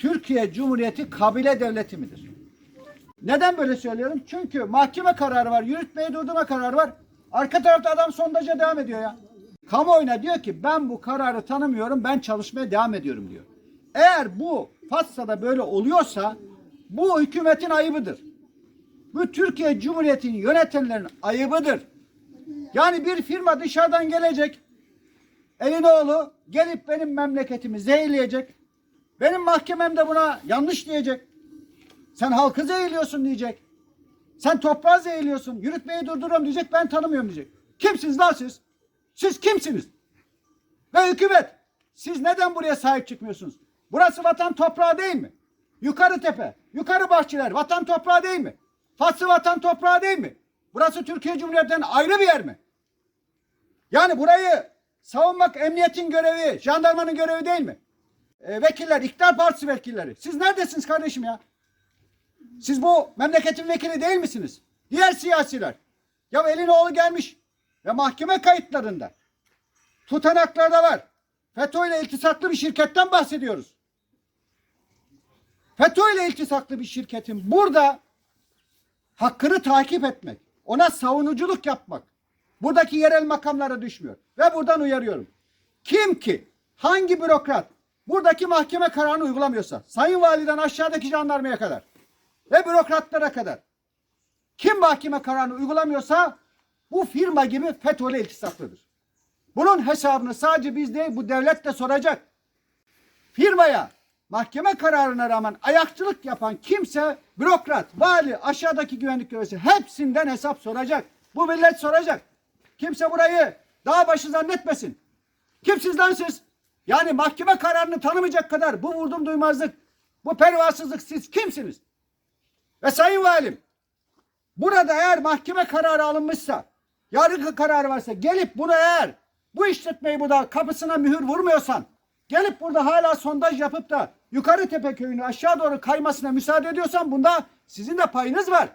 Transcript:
Türkiye Cumhuriyeti kabile devleti midir? Neden böyle söylüyorum? Çünkü mahkeme kararı var, yürütmeyi durdurma kararı var. Arka tarafta adam sondaja devam ediyor ya. Kamuoyuna diyor ki ben bu kararı tanımıyorum, ben çalışmaya devam ediyorum diyor. Eğer bu Fatsa'da böyle oluyorsa bu hükümetin ayıbıdır. Bu Türkiye Cumhuriyeti'nin yönetenlerin ayıbıdır. Yani bir firma dışarıdan gelecek, elin oğlu gelip benim memleketimi zehirleyecek. Benim mahkememde buna yanlış diyecek. Sen halkı zehirliyorsun diyecek. Sen toprağı zehirliyorsun. Yürütmeyi durduruyorum diyecek. Ben tanımıyorum diyecek. Kimsiniz lan siz? Siz kimsiniz? Ve hükümet siz neden buraya sahip çıkmıyorsunuz? Burası vatan toprağı değil mi? Yukarı tepe, yukarı bahçeler vatan toprağı değil mi? Fatsa vatan toprağı değil mi? Burası Türkiye Cumhuriyeti'nden ayrı bir yer mi? Yani burayı savunmak emniyetin görevi, jandarmanın görevi değil mi? E, vekiller, iktidar partisi vekilleri. Siz neredesiniz kardeşim ya? Siz bu memleketin vekili değil misiniz? Diğer siyasiler. Ya elin oğlu gelmiş ve mahkeme kayıtlarında tutanaklarda var. FETÖ ile iltisaklı bir şirketten bahsediyoruz. FETÖ ile iltisaklı bir şirketin burada hakkını takip etmek, ona savunuculuk yapmak buradaki yerel makamlara düşmüyor. Ve buradan uyarıyorum. Kim ki, hangi bürokrat buradaki mahkeme kararını uygulamıyorsa, Sayın Validen aşağıdaki jandarmaya kadar ve bürokratlara kadar kim mahkeme kararını uygulamıyorsa bu firma gibi FETÖ ile iltisaklıdır. Bunun hesabını sadece biz değil bu devlet de soracak. Firmaya mahkeme kararına rağmen ayakçılık yapan kimse bürokrat, vali, aşağıdaki güvenlik görevlisi hepsinden hesap soracak. Bu millet soracak. Kimse burayı dağ başı zannetmesin. Kimsiz lan siz? Yani mahkeme kararını tanımayacak kadar bu vurdum duymazlık, bu pervasızlık siz kimsiniz? Ve sayın valim burada eğer mahkeme kararı alınmışsa yargı kararı varsa gelip bunu eğer bu işletmeyi burada kapısına mühür vurmuyorsan gelip burada hala sondaj yapıp da yukarı tepe köyünü aşağı doğru kaymasına müsaade ediyorsan bunda sizin de payınız var.